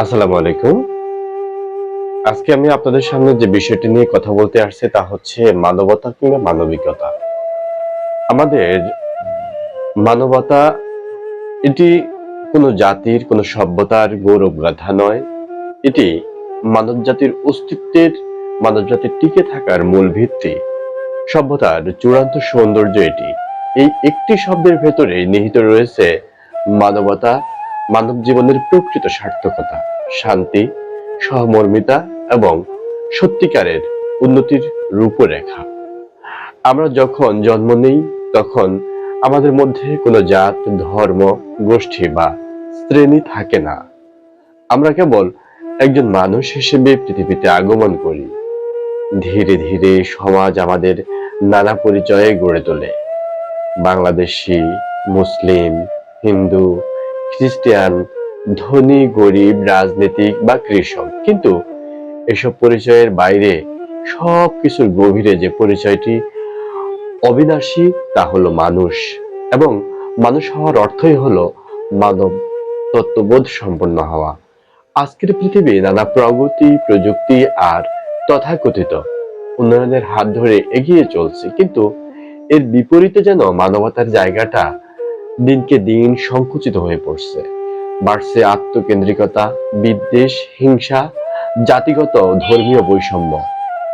আসসালামু আলাইকুম। আজকে আমি আপনাদের সামনে যে বিষয়টি নিয়ে কথা বলতে আসছি তা হচ্ছে মানবতা কিংবা মানবিকতা। আমাদের মানবতা এটি কোনো জাতির, কোনো সভ্যতার গৌরব গাথা নয়। এটি মানব জাতির অস্তিত্বের মানব জাতির টিকে থাকার মূল ভিত্তি। সভ্যতার চূড়ান্ত সৌন্দর্য এটি। এই একটি শব্দের ভেতরে নিহিত রয়েছে মানবতা মানব জীবনের প্রকৃত সার্থকতা, শান্তি, সহমর্মিতা এবং সত্যিকারের উন্নতির রূপরেখা। আমরা যখন জন্ম নেই, তখন আমাদের মধ্যে কোনো জাত, ধর্ম, গোষ্ঠী বা শ্রেণি থাকে না। আমরা কেবল একজন মানুষ হিসেবে পৃথিবীতে আগমন করি। ধীরে ধীরে সমাজ আমাদের নানা পরিচয়ে গড়ে তোলে। বাংলাদেশি, মুসলিম, হিন্দু খ্রিস্টান ধনী, গরিব, রাজনীতিক বা কৃষক। কিন্তু এসব পরিচয়ের বাইরে সব কিছুর গভীরে যে পরিচয়টি অবিনাশী, তা হলো মানুষ। এবং মানুষ হওয়ার অর্থই হলো মানব তত্ত্ববোধ সম্পন্ন হওয়া। আজকের পৃথিবী নানা প্রগতি, প্রযুক্তি আর তথাকথিত উন্নয়নের হাত ধরে এগিয়ে চলছে। কিন্তু এর বিপরীতে যেন মানবতার জায়গাটা দিনকে দিন সংকুচিত হয়ে পড়ছে। বাড়ছে আত্মকেন্দ্রিকতা, বিদ্বেষ, হিংসা, জাতিগত ধর্মীয় বৈষম্য।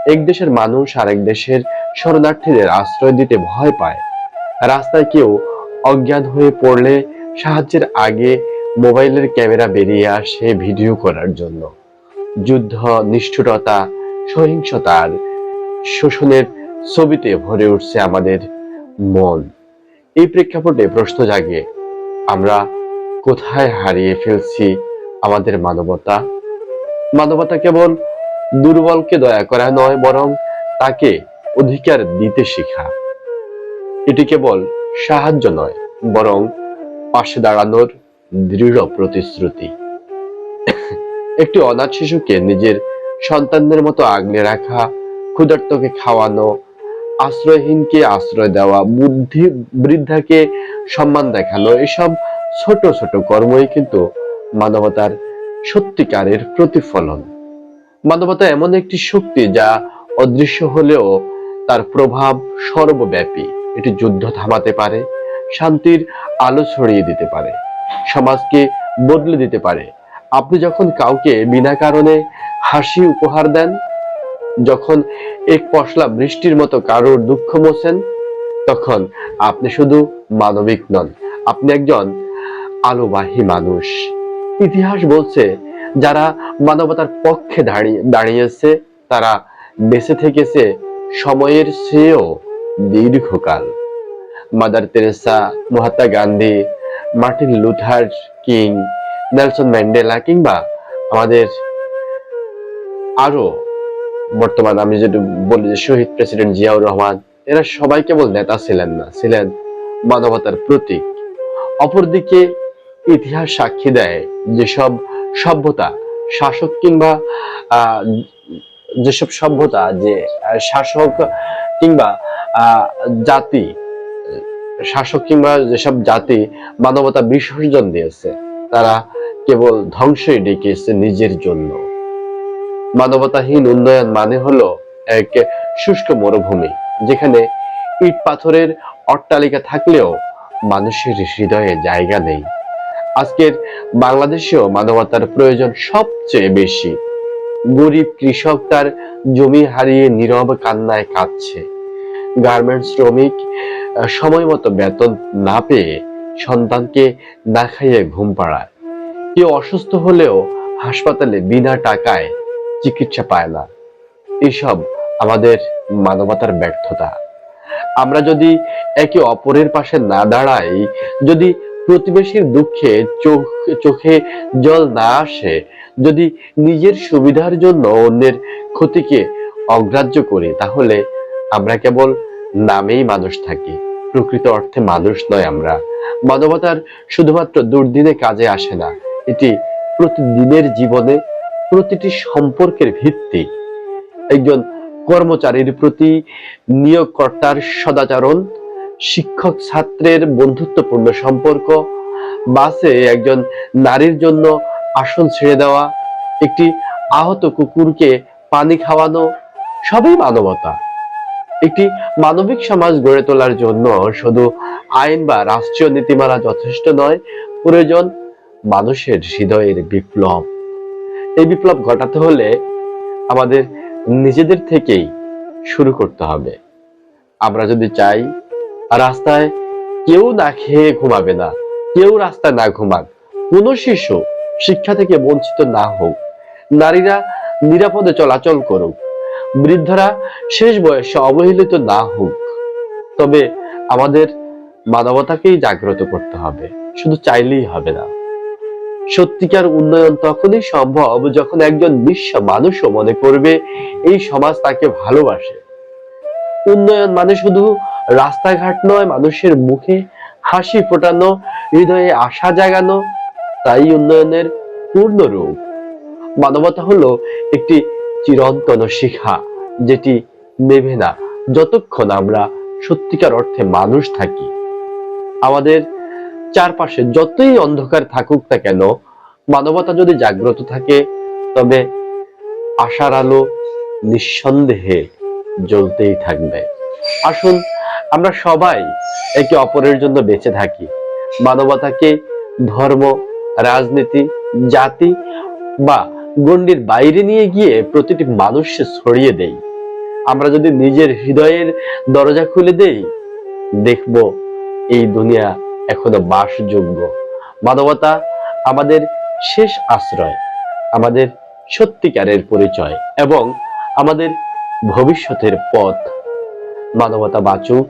এক দেশের মানুষ আরেক দেশের শরণার্থীদের আশ্রয় দিতে ভয় পায়। রাস্তায় কেউ অজ্ঞান হয়ে পড়লে সাহায্যের আগে মোবাইলের ক্যামেরা বেরিয়ে আসে ভিডিও করার জন্য। যুদ্ধ, নিষ্ঠুরতা, সহিংসতার শোষণের ছবিতে ভরে উঠছে আমাদের মন। এই প্রেক্ষাপটে প্রশ্ন জাগে, আমরা কোথায় হারিয়ে ফেলছি আমাদের মানবতা? মানবতা কেবল দুর্বলকে দয়া করা নয়, বরং তাকে অধিকার দিতে শেখা। এটি কেবল সাহায্য নয়, বরং পাশে দাঁড়ানোর দৃঢ় প্রতিশ্রুতি। একটি অনাথ শিশুকে নিজের সন্তানদের মতো আগলে রাখা, ক্ষুধার্তকে খাওয়ানো আশ্রয়হীনকে আশ্রয় দেওয়া, বুদ্ধি, বৃদ্ধাকে সম্মান দেখানো, এসব ছোট ছোট কর্মই কিন্তু মানবতার সত্যিকারের প্রতিফলন। মানবতা এমন একটি শক্তি যা অদৃশ্য হলেও তার প্রভাব সর্বব্যাপী। এটি যুদ্ধ থামাতে পারে, শান্তির আলো ছড়িয়ে দিতে পারে, সমাজকে বদলে দিতে পারে। আপনি যখন কাউকে বিনা কারণে হাসি উপহার দেন যখন এক পশলা বৃষ্টির মতো কারোর দুঃখ মোছেন, তখন আপনি শুধু মানবিক নন, আপনি একজন আলোবাহী মানুষ। ইতিহাস বলছে, যারা মানবতার পক্ষে দাঁড়িয়ে দাঁড়িয়েছে, তারা বেঁচে থেকেছে সময়ের চেয়েও দীর্ঘকাল। Mother Teresa, Mahatma Gandhi, Martin Luther King, Nelson Mandela কিংবা আমাদের আরও বর্তমান আমি যেটা বলি যে শহীদ প্রেসিডেন্ট জিয়াউর রহমান, এরা সবাই কেবল নেতা ছিলেন না, ছিলেন মানবতার প্রতীক। অপরদিকে ইতিহাস সাক্ষী দেয় যেসব সভ্যতা, শাসক কিংবা যেসব সভ্যতা যে শাসক কিংবা জাতি, শাসক কিংবা যেসব জাতি মানবতা বিসর্জন দিয়েছে, তারা কেবল ধ্বংসই ডেকেছে নিজের জন্য। মানবতাহীন উন্নয়ন মানে হলো এক শুষ্ক মরুভূমি, যেখানে ইট পাথরের অট্টালিকা থাকলেও মানুষের হৃদয়ে জায়গা নেই। আজকের বাংলাদেশেও মানবতার প্রয়োজন সবচেয়ে বেশি। গরিব কৃষক তার জমি হারিয়ে নীরব কান্নায় কাঁদছে। গার্মেন্টস শ্রমিক সময় মতো বেতন না পেয়ে সন্তানকে না খাইয়ে ঘুম পাড়ায়। কেউ অসুস্থ হলেও হাসপাতালে বিনা টাকায় চিকিৎসা পায় না। এসব আমাদের মানবতার ব্যর্থতা। আমরা যদি একে অপরের পাশে না দাঁড়াই, যদি প্রতিবেশীর দুঃখে চোখ, চোখে জল না আসে, যদি নিজের সুবিধার জন্য অন্যের ক্ষতিকে অগ্রাহ্য করি, তাহলে আমরা কেবল নামেই মানুষ থাকি। প্রকৃত অর্থে মানুষ নয় আমরা। মানবতার শুধুমাত্র দুর্দিনে কাজে আসে না, এটি প্রতিদিনের জীবনে প্রতিটি সম্পর্কের ভিত্তি। একজন কর্মচারীর প্রতি নিয়োগকর্তার সদাচরণ, শিক্ষক ছাত্রের বন্ধুত্বপূর্ণ সম্পর্ক, বাসে একজন নারীর জন্য আসন ছেড়ে দেওয়া, একটি আহত কুকুরকে পানি খাওয়ানো, সবই মানবতা। একটি মানবিক সমাজ গড়ে তোলার জন্য শুধু আইন বা রাষ্ট্রীয় নীতিমালা যথেষ্ট নয়, প্রয়োজন মানুষের হৃদয়ের বিপ্লব। এই বিপ্লব ঘটাতে হলে আমাদের নিজেদের থেকেই শুরু করতে হবে। আমরা যদি চাই, রাস্তায় কেউ না খেয়ে ঘুমাবে না, কেউ রাস্তায় না ঘুমাক, কোনো শিশু শিক্ষা থেকে বঞ্চিত না হোক, নারীরা নিরাপদে চলাচল করুক, বৃদ্ধরা শেষ বয়সে অবহেলিত না হোক, তবে আমাদের মানবতাকেই জাগ্রত করতে হবে, শুধু চাইলেই হবে না। সত্যিকার উন্নয়ন তখনই সম্ভব যখন একজন বিশ্ব মানুষও মনে করবে, এই সমাজ তাকে ভালোবাসে। উন্নয়ন মানে শুধু রাস্তাঘাট নয়, মানুষের মুখে হাসি ফোটানো, হৃদয়ে আশা জাগানো, তাই উন্নয়নের পূর্ণ রূপ। মানবতা হলো একটি চিরন্তন শিখা, যেটি নেবে না যতক্ষণ আমরা সত্যিকার অর্থে মানুষ থাকি। আমাদের চারপাশে যতই অন্ধকার থাকুক না কেন, মানবতা যদি জাগ্রত থাকে, তবে আশার আলো নিঃসন্দেহে জ্বলতেই থাকবে। আসুন, আমরা সবাই একে অপরের জন্য বেঁচে থাকি। মানবতাকে ধর্ম, রাজনীতি, জাতি বা গণ্ডির বাইরে নিয়ে গিয়ে প্রতিটি মানুষকে ছড়িয়ে দেই। আমরা যদি নিজের হৃদয়ের দরজা খুলে দেই, দেখব এই দুনিয়া এখনও বাসযোগ্য। মানবতা আমাদের শেষ আশ্রয়, আমাদের সত্যিকারের পরিচয় এবং আমাদের ভবিষ্যতের পথ। মানবতা বাঁচুক,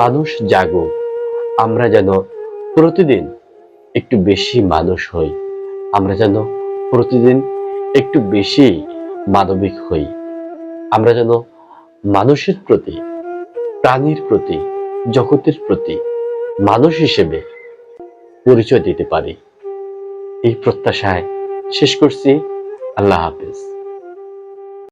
মানুষ জাগুক, আমরা যেন প্রতিদিন একটু বেশি মানুষ হই, আমরা যেন প্রতিদিন একটু বেশি মানবিক হই, আমরা যেন মানুষের প্রতি, প্রাণীর প্রতি, জগতের প্রতি মানুষ হিসেবে পরিচয় দিতে পারি। এই প্রত্যাশায় শেষ করছি। আল্লাহ হাফেজ।